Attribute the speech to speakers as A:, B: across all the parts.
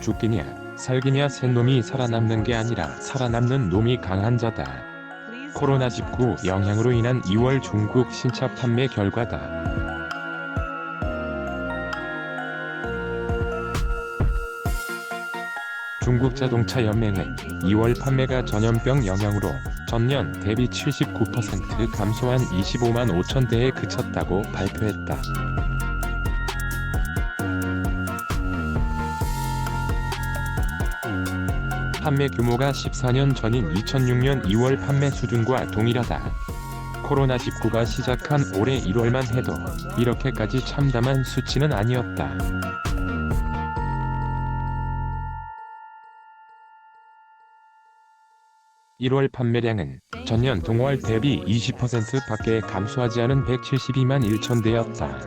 A: 죽기냐 살기냐 센 놈이 살아남는 게 아니라 살아남는 놈이 강한 자다. 코로나19 영향으로 인한 2월 중국 신차 판매 결과다. 중국 자동차 연맹은 2월 판매가 전염병 영향으로 전년 대비 79% 감소한 25만 5천 대에 그쳤다고 발표했다. 판매 규모가 14년 전인 2006년 2월 판매 수준과 동일하다. 코로나19가 시작한 올해 1월만 해도 이렇게까지 참담한 수치는 아니었다. (1월) 판매량은 전년 동월 대비 20%밖에 감소하지 않은 172만 1천 대였다.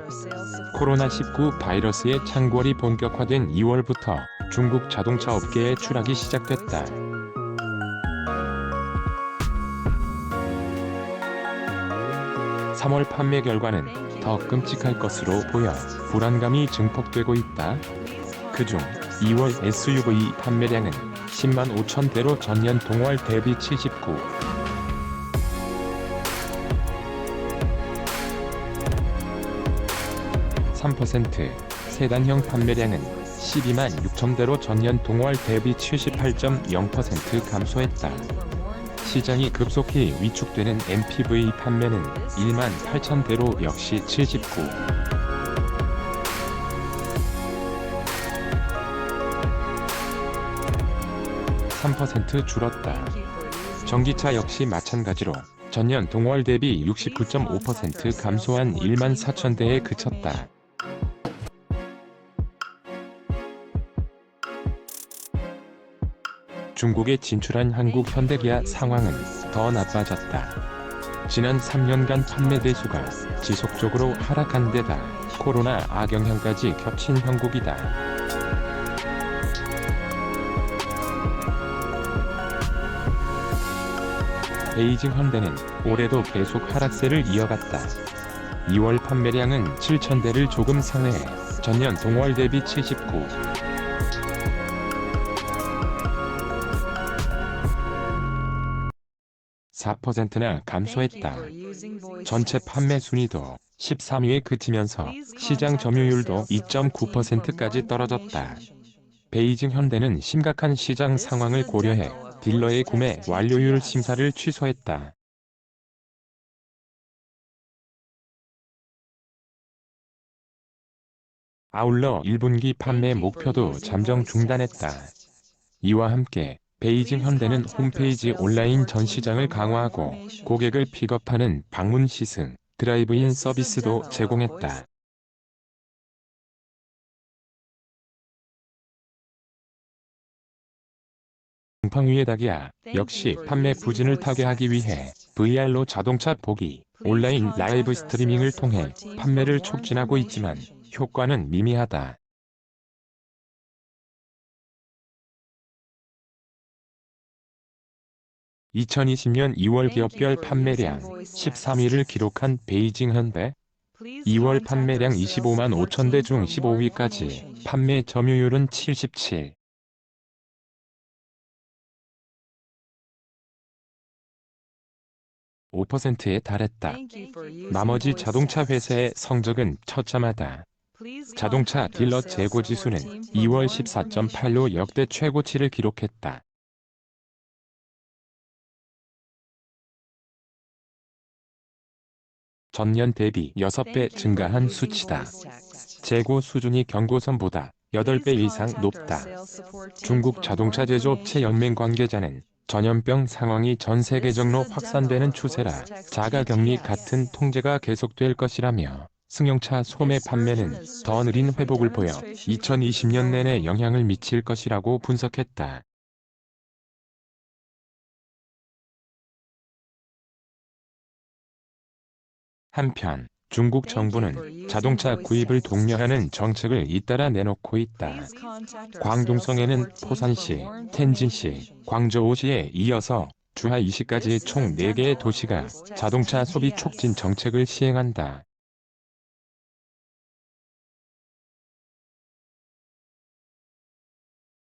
A: 코로나19 바이러스의 창궐이 본격화된 2월부터 중국 자동차 업계의 추락이 시작됐다. (3월) 판매 결과는 더 끔찍할 것으로 보여 불안감이 증폭되고 있다. 그중 2월 SUV 판매량은 10만 5천 대로 전년 동월 대비 79. 3% 세단형 판매량은 12만 6천 대로 전년 동월 대비 78.0% 감소했다. 시장이 급속히 위축되는 MPV 판매는 1만 8천 대로 역시 79. 3% 줄었다. 전기차 역시 마찬가지로 전년 동월 대비 69.5% 감소한 1만 4천 대에 그쳤다. 중국에 진출한 한국 현대기아 상황은 더 나빠졌다. 지난 3년간 판매 대수가 지속적으로 하락한 데다 코로나 악영향까지 겹친 형국이다. 베이징 현대는 올해도 계속 하락세를 이어갔다. 2월 판매량은 7,000대를 조금 상회해 전년 동월 대비 79. 4%나 감소했다. 전체 판매 순위도 13위에 그치면서 시장 점유율도 2.9%까지 떨어졌다. 베이징 현대는 심각한 시장 상황을 고려해 딜러의 구매 완료율 심사를 취소했다. 아울러 1분기 판매 목표도 잠정 중단했다. 이와 함께 베이징 현대는 홈페이지 온라인 전시장을 강화하고 고객을 픽업하는 방문 시승, 드라이브인 서비스도 제공했다. 곰팡이의 닭이야. 역시 판매 부진을 타개하기 위해 VR로 자동차 보기, 온라인 라이브 스트리밍을 통해 판매를 촉진하고 있지만 효과는 미미하다. (2020년 2월) 기업별 판매량 (13위를) 기록한 베이징 현대 2월 판매량 25만 5천 대 중 15위까지 판매 점유율은 77. 5%에 달했다. 나머지 자동차 회사의 성적은 처참하다. 자동차 딜러 재고 지수는 2월 14.8로 역대 최고치를 기록했다. 전년 대비 6배 증가한 수치다. 재고 수준이 경고선보다 8배 이상 높다. 중국 자동차 제조업체 연맹 관계자는 전염병 상황이 전 세계적으로 확산되는 추세라 자가격리 같은 통제가 계속될 것이라며 승용차 소매 판매는 더 느린 회복을 보여 2020년 내내 영향을 미칠 것이라고 분석했다. 한편 중국 정부는 자동차 구입을 독려하는 정책을 잇따라 내놓고 있다. 광둥성에는 포산시, 텐진시, 광저우시에 이어서 주하이시까지 총 4개의 도시가 자동차 소비 촉진 정책을 시행한다.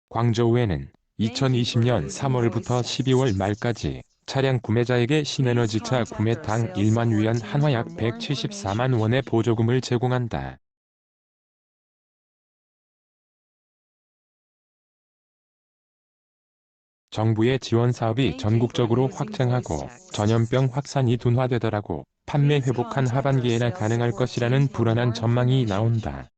A: 광저우에는 2020년 3월부터 12월 말까지 차량 구매자에게 신에너지차 구매당 1만 위안 한화 약 174만 원의 보조금을 제공한다. 정부의 지원 사업이 전국적으로 확장하고 전염병 확산이 둔화되더라고 판매 회복한 하반기에나 가능할 것이라는 불안한 전망이 나온다.